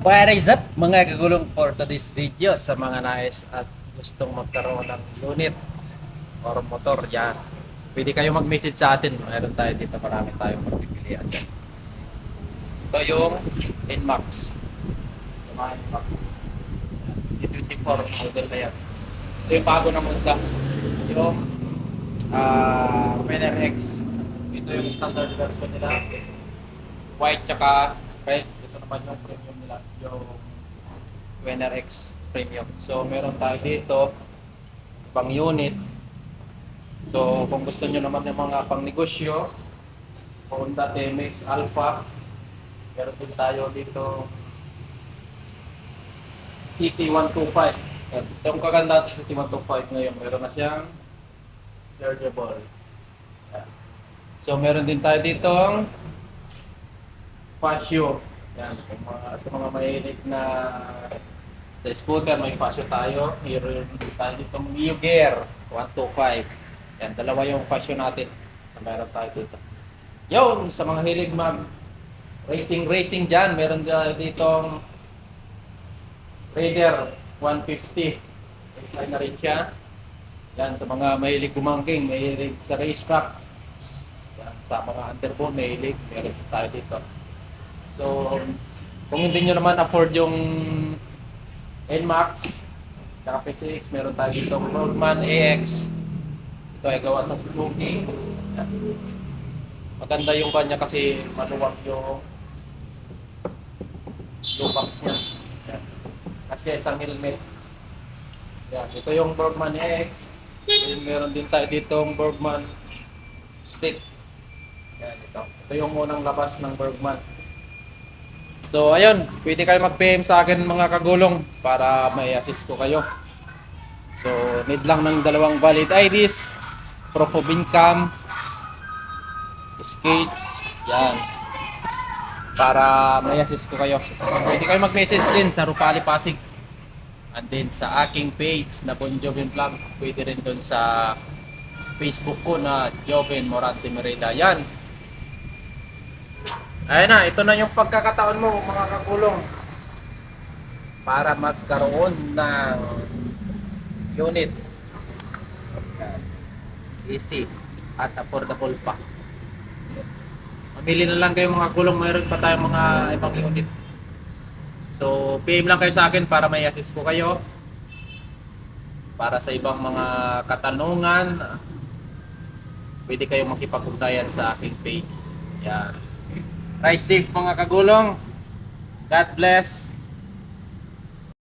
What is up mga kagulong for today's video sa mga nais at gustong magkaroon ng unit or motor yan. Pwede kayo mag-message sa atin. Mayroon tayo dito marami tayong magpipilian dyan. Ito yung NMAX. Yung mga NMAX. E24 model na yan. Ito yung bago na Honda. Yung uh, Winner X. Ito yung standard version nila. White tsaka red. Ito naman yung premium nila. Yung Winner X Premium. So meron tayo dito pang unit. So kung gusto nyo naman ng mga pang negosyo, Honda TMX Alpha. Meron din tayo dito CT125. Yan. Yung kaganda sa CT125 ngayon, meron na siyang chargeable. So meron din tayo ditong Fascio. Yan, kung mga, sa mga mahilig na sa scooter, may Fascio tayo. Meron tayo ditong Mio Gear 125. Yan, dalawa yung Fascio natin na meron tayo dito. Yun, sa mga hilig mag racing racing dyan, meron tayo ditong Raider 150. Ay na rin siya. Yan, sa mga mahilig gumangking, mahilig sa racetrack. Yan, sa mga underbone, mahilig, meron tayo dito. So, kung hindi nyo naman afford yung NMAX, saka PCX, meron tayo dito Roadman AX. Ito ay gawa sa Suzuki. Maganda yung kanya kasi maluwag yung lubaks niya. Yan. Kasi isang helmet. Yan. Ito yung Bergman X. Then meron din tayo ditong Bergman Stick. Yan, ito. Ito yung unang labas ng Bergman. So, ayun. Pwede kayo mag-PM sa akin mga kagulong para may assist ko kayo. So, need lang ng dalawang valid IDs, proof of income, skates, yan. Para may assist ko kayo. Pwede kayo mag-message din sa Rupali Pasig. And then sa aking page na Bon Joven Vlog, pwede rin doon sa Facebook ko na Joven Morante Merida. Yan. Ayun na, ito na yung pagkakataon mo mga kakulong para magkaroon ng unit. Easy at affordable pa. Mamili na lang kayo mga kulong, mayroon pa tayong mga ibang unit. So, PM lang kayo sa akin para may assist ko kayo. Para sa ibang mga katanungan, pwede kayong makipag-ugnayan sa aking page. Yan. Ride safe mga kagulong. God bless.